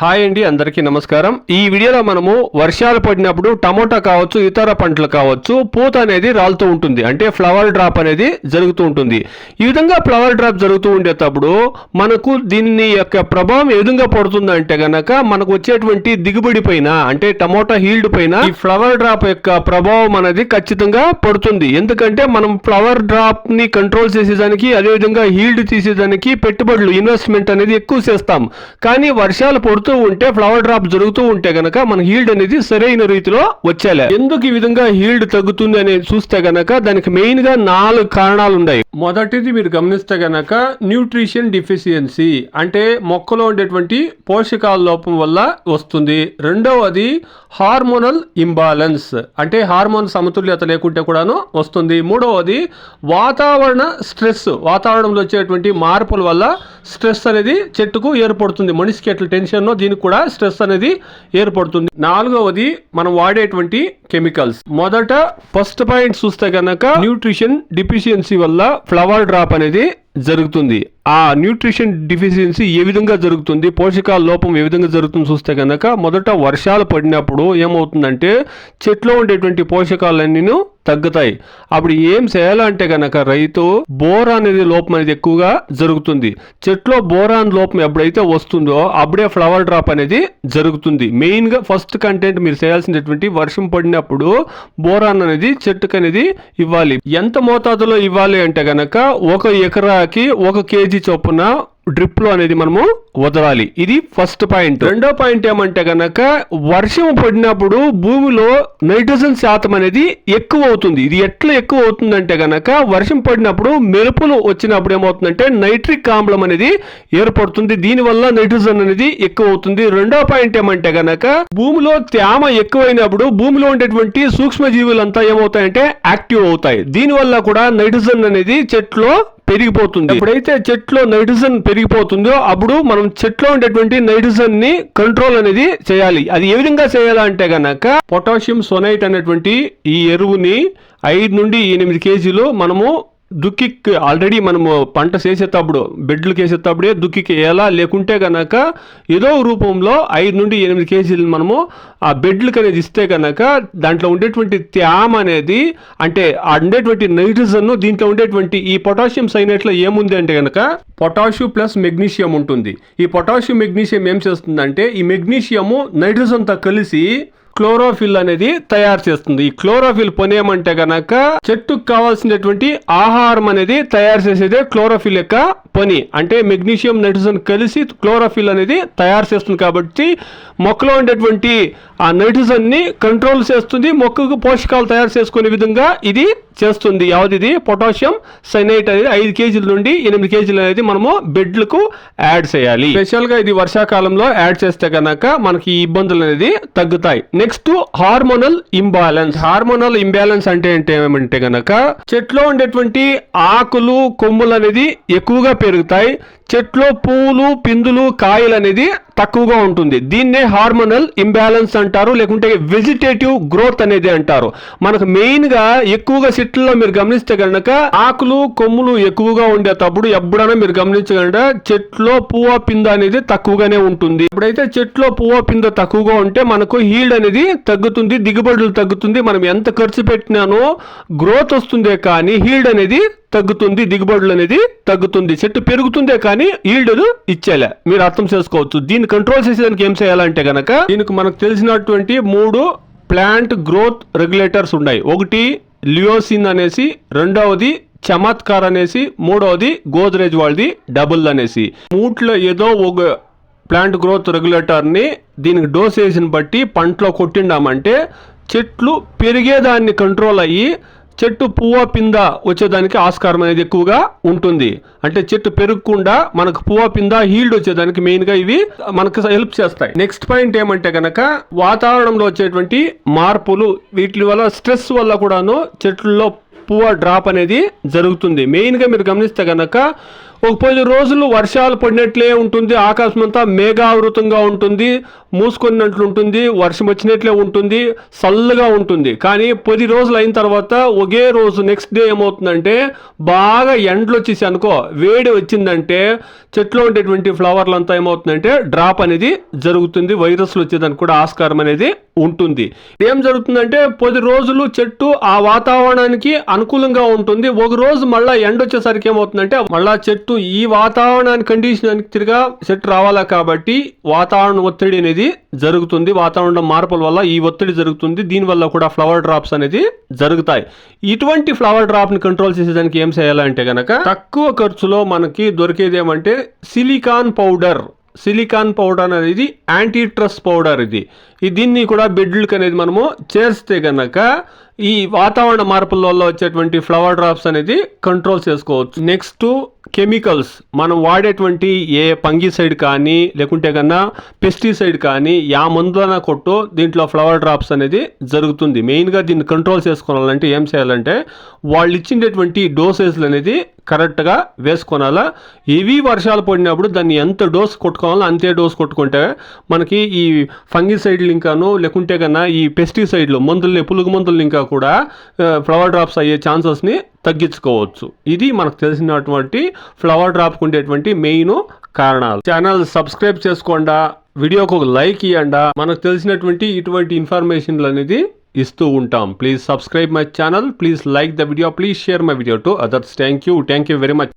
Hi అండి అందరికీ నమస్కారం. ఈ వీడియోలో మనము వర్షాలు పడినప్పుడు టమోటా కావచ్చు ఇతర పంటలు కావచ్చు పూత అనేది రాలుతూ ఉంటుంది. అంటే ఫ్లవర్ డ్రాప్ అనేది జరుగుతూ ఉంటుంది. ఈ విధంగా ఫ్లవర్ డ్రాప్ జరుగుతూ ఉండేటప్పుడు మనకు దీని యొక్క ప్రభావం ఏ విధంగా పడుతుంది అంటే గనక మనకు వచ్చేటువంటి దిగుబడి పైన అంటే టమోటా హీల్డ్ పైన ఈ ఫ్లవర్ డ్రాప్ యొక్క ప్రభావం అనేది ఖచ్చితంగా పడుతుంది. ఎందుకంటే మనం ఫ్లవర్ డ్రాప్ని కంట్రోల్ చేసేదానికి అదే విధంగా హీల్డ్ తీసేదానికి పెట్టుబడులు ఇన్వెస్ట్మెంట్ అనేది ఎక్కువ చేస్తాం. కానీ వర్షాలు పడుతూ ఉంటే ఫ్లవర్ డ్రాప్ జరుగుతూ ఉంటే గనక మన హీల్డ్ అనేది సరైన రీతిలో వచ్చేలే. ఎందుకు ఈ విధంగా హీల్డ్ తగ్గుతుంది అనేది చూస్తే గనక దానికి మెయిన్గా నాలుగు కారణాలు ఉన్నాయి. మొదటిది మీరు గమనిస్తే గనక న్యూట్రిషన్ డిఫిషియన్సీ అంటే మొక్కలో ఉండేటువంటి పోషకాల లోపం వల్ల వస్తుంది. రెండవది హార్మోనల్ ఇంబాలెన్స్ అంటే హార్మోన్ సమతుల్యత లేకుంటే కూడాను వస్తుంది. మూడవది వాతావరణ స్ట్రెస్ వాతావరణంలో వచ్చేటువంటి మార్పుల వల్ల స్ట్రెస్ అనేది చెట్టుకు ఏర్పడుతుంది. మనిషికి ఎట్లా టెన్షన్ దీనికి కూడా స్ట్రెస్ అనేది ఏర్పడుతుంది. నాలుగవది మనం వాడేటువంటి కెమికల్స్ మొదట ఫస్ట్ పాయింట్ చూస్తే కనుక న్యూట్రిషన్ డిఫిషియన్సీ వల్ల ఫ్లవర్ డ్రాప్ అనేది జరుగుతుంది. ఆ న్యూట్రిషన్ డిఫిషియన్సీ ఏ విధంగా జరుగుతుంది? పోషకాల లోపం ఏ విధంగా జరుగుతుంది చూస్తే కనుక మొదట వర్షాలు పడినప్పుడు ఏమవుతుందంటే చెట్లో ఉండేటువంటి పోషకాలన్నీ తగ్గుతాయి. అప్పుడు ఏం చేయాలంటే కనుక రైతు బోరాన్ అనేది లోపం అనేది ఎక్కువగా జరుగుతుంది. చెట్లో బోరాన్ లోపం ఎప్పుడైతే వస్తుందో అప్పుడే ఫ్లవర్ డ్రాప్ అనేది జరుగుతుంది. మెయిన్గా ఫస్ట్ కంటెంట్ మీరు చేయాల్సినటువంటి వర్షం పడినప్పుడు బోరాన్ అనేది చెట్టుకు అనేది ఇవ్వాలి. ఎంత మోతాదులో ఇవ్వాలి అంటే గనక ఒక ఎకరాకి ఒక కేజీ చొప్పున డ్రిప్లో అనేది మనము వదలాలి. ఇది ఫస్ట్ పాయింట్ రెండో పాయింట్ ఏమంటే గనక వర్షం పడినప్పుడు భూమిలో నైట్రోజన్ శాతం అనేది ఎక్కువ అవుతుంది ఇది ఎట్లా ఎక్కువ అవుతుందంటే గనక వర్షం పడినప్పుడు మెరుపులు వచ్చినప్పుడు ఏమవుతుందంటే నైట్రిక్ ఆమ్లం అనేది ఏర్పడుతుంది. దీనివల్ల నైట్రోజన్ అనేది ఎక్కువ అవుతుంది రెండో పాయింట్ ఏమంటే గనక భూమిలో తేమ ఎక్కువైనప్పుడు భూమిలో ఉండేటువంటి సూక్ష్మజీవులంతా ఏమవుతాయంటే యాక్టివ్ అవుతాయి. దీనివల్ల కూడా నైట్రోజన్ అనేది చెట్లో పెరిగిపోతుంది. ఎప్పుడైతే చెట్లో నైట్రోజన్ పెరిగిపోతుందో అప్పుడు మనం చెట్లో ఉండేటువంటి నైట్రోజన్ని కంట్రోల్ అనేది చేయాలి. అది ఏ విధంగా చేయాలంటే గనక పొటాషియం సొనైట్ అనేటువంటి ఈ ఎరువుని ఐదు నుండి ఎనిమిది కేజీలు మనము దుక్కి ఆల్రెడీ మనము పంట చేసేటప్పుడు బెడ్లు వేసేటప్పుడే దుక్కికి వేయాలా లేకుంటే కనుక ఏదో రూపంలో ఐదు నుండి ఎనిమిది కేజీలు మనము ఆ బెడ్లకు అనేది ఇస్తే కనుక దాంట్లో ఉండేటువంటి త్యామ అనేది అంటే ఆ ఉండేటువంటి నైట్రోజన్ దీంట్లో ఉండేటువంటి ఈ పొటాషియం సైనైట్లో ఏముంది అంటే గనక పొటాషియం ప్లస్ మెగ్నీషియం ఉంటుంది. ఈ పొటాషియం మెగ్నీషియం ఏం చేస్తుందంటే ఈ మెగ్నీషియము నైట్రోజన్తో కలిసి క్లోరోఫిల్ అనేది తయారు చేస్తుంది. ఈ క్లోరోఫిల్ పని ఏమంటే గనక చెట్టుకు కావాల్సినటువంటి ఆహారం అనేది తయారు చేసేదే క్లోరోఫిల్ యొక్క పని. అంటే మెగ్నీషియం నైట్రోజన్ కలిసి క్లోరోఫిల్ అనేది తయారు చేస్తుంది కాబట్టి మొక్కలో ఉండేటువంటి ఆ నైట్రోజన్ని కంట్రోల్ చేస్తుంది. మొక్కకు పోషకాలు తయారు చేసుకునే విధంగా ఇది చేస్తుంది. యావది పొటాషియం సైనైట్ అనేది ఐదు కేజీల నుండి ఎనిమిది కేజీలు అనేది మనము బెడ్లకు యాడ్ చేయాలి. స్పెషల్గా ఇది వర్షాకాలంలో యాడ్ చేస్తే కనుక మనకి ఈ ఇబ్బందులు అనేది తగ్గుతాయి. Next hormonal imbalance hormonal imbalance అంటే ఏంటి? ఏమంటే గనక చెట్లో ఉండేటువంటి ఆకులు కొమ్ములు అనేది ఎక్కువగా పెరుగుతాయి. చెట్లో పూలు పిందులు కాయలు అనేది తక్కువగా ఉంటుంది. దీన్నే హార్మోనల్ ఇంబ్యాలెన్స్ అంటారు లేకుంటే వెజిటేటివ్ గ్రోత్ అనేది అంటారు. మనకు మెయిన్గా ఎక్కువగా చెట్లలో మీరు గమనిస్తే కనుక ఆకులు కొమ్ములు ఎక్కువగా ఉండేటప్పుడు ఎప్పుడైనా మీరు గమనించగలట చెట్లో పువ్వ పింద అనేది తక్కువగానే ఉంటుంది. ఎప్పుడైతే చెట్లో పువ్వ పింద తక్కువగా ఉంటే మనకు హీల్డ్ అనేది తగ్గుతుంది దిగుబడులు తగ్గుతుంది. మనం ఎంత ఖర్చు పెట్టినానో గ్రోత్ వస్తుందే కానీ హీల్డ్ అనేది తగ్గుతుంది దిగుబడులు అనేది తగ్గుతుంది. చెట్టు పెరుగుతుందే కానీ ఈల్డ్ ఇచ్చేలే. మీరు అర్థం చేసుకోవచ్చు. దీన్ని కంట్రోల్ చేసేదానికి ఏం చేయాలంటే గనక దీనికి మనకు తెలిసినటువంటి మూడు ప్లాంట్ గ్రోత్ రెగ్యులేటర్స్ ఉన్నాయి. ఒకటి లియోసిన్ అనేసి రెండవది చమత్కార్ అనేసి మూడవది గోద్రేజ్ వాళ్ళది డబుల్ అనేసి. మూట్లో ఏదో ఒక ప్లాంట్ గ్రోత్ రెగ్యులేటర్ని దీనికి డోసేజ్ని బట్టి పంటలో కొట్టిండామంటే చెట్లు పెరిగేదాన్ని కంట్రోల్ అయ్యి చెట్టు పువ్వ పింద వచ్చేదానికి ఆస్కారం అనేది ఎక్కువగా ఉంటుంది. అంటే చెట్టు పెరగకుండా మనకు పువ్వ పింద హీల్డ్ వచ్చేదానికి మెయిన్గా ఇవి మనకు హెల్ప్ చేస్తాయి. నెక్స్ట్ పాయింట్ ఏమంటే గనక వాతావరణంలో వచ్చేటువంటి మార్పులు వీటి వల్ల స్ట్రెస్ వల్ల కూడాను చెట్లలో పువ్వ డ్రాప్ అనేది జరుగుతుంది. మెయిన్గా మీరు గమనిస్తే కనుక ఒక పది రోజులు వర్షాలు పడినట్లే ఉంటుంది. ఆకాశం అంతా మేఘావృతంగా ఉంటుంది. మూసుకున్నట్లు ఉంటుంది. వర్షం వచ్చినట్లే ఉంటుంది. చల్లగా ఉంటుంది. కానీ పది రోజులు అయిన తర్వాత ఒకే రోజు నెక్స్ట్ డే ఏమవుతుందంటే బాగా ఎండలు వచ్చేసి అనుకో వేడి వచ్చిందంటే చెట్లో ఉండేటువంటి ఫ్లవర్లు అంతా ఏమవుతుందంటే డ్రాప్ అనేది జరుగుతుంది. వైరస్లు వచ్చేదానికి కూడా ఆస్కారం అనేది ఉంటుంది. ఏం జరుగుతుందంటే పది రోజులు చెట్టు ఆ వాతావరణానికి అనుకూలంగా ఉంటుంది. ఒక రోజు మళ్ళా ఎండ వచ్చేసరికి ఏమవుతుందంటే మళ్ళా చెట్టు ఈ వాతావరణానికి కండిషన్ తిరిగా చెట్టు రావాలా కాబట్టి వాతావరణ ఒత్తిడి అనేది జరుగుతుంది. వాతావరణ మార్పుల వల్ల ఈ ఒత్తిడి జరుగుతుంది. దీనివల్ల కూడా ఫ్లవర్ డ్రాప్స్ అనేది జరుగుతాయి. ఇటువంటి ఫ్లవర్ డ్రాప్ని కంట్రోల్ చేసేదానికి ఏం చేయాలంటే కనుక తక్కువ ఖర్చులో మనకి దొరికేది ఏమంటే సిలికాన్ పౌడర్ సిలికాన్ పౌడర్ అనేది యాంటీ ట్రస్ పౌడర్ ఇది. దీన్ని కూడా బెడ్లకు అనేది మనము చేస్తే కనుక ఈ వాతావరణ మార్పుల వల్ల వచ్చేటువంటి ఫ్లవర్ డ్రాప్స్ అనేది కంట్రోల్ చేసుకోవచ్చు. నెక్స్ట్ కెమికల్స్ మనం వాడేటువంటి ఏ పంగిసైడ్ కానీ లేకుంటే కన్నా పెస్టిసైడ్ కానీ యా మందులన కొట్టు దీంట్లో ఫ్లవర్ డ్రాప్స్ అనేది జరుగుతుంది. మెయిన్గా దీన్ని కంట్రోల్ చేసుకోవాలంటే ఏం చేయాలంటే వాళ్ళు ఇచ్చినటువంటి డోసేజ్లు అనేది కరెక్ట్గా వేసుకోనాలా. ఇవి వర్షాలు పడినప్పుడు దాన్ని ఎంత డోస్ కొట్టుకోవాలో అంతే డోస్ కొట్టుకుంటే మనకి ఈ ఫంగిసైడ్లు ఇంకాను లేకుంటే కన్నా ఈ పెస్టిసైడ్లు మందుల్ని పులుగు మందుల్ని ఇంకా కూడా ఫ్లవర్ డ్రాప్స్ అయ్యే ఛాన్సెస్ని తగ్గించుకోవచ్చు. ఇది మనకు తెలిసినటువంటి ఫ్లవర్ డ్రాప్కి ఉండేటువంటి మెయిన్ కారణాలు. ఛానల్ సబ్స్క్రైబ్ చేసుకోండా వీడియోకు ఒక లైక్ ఇవ్వండా మనకు తెలిసినటువంటి ఇటువంటి ఇన్ఫర్మేషన్లు అనేది ఇస్తూ ఉంటాం. Please subscribe my channel please like the video please share my video to others thank you thank you very much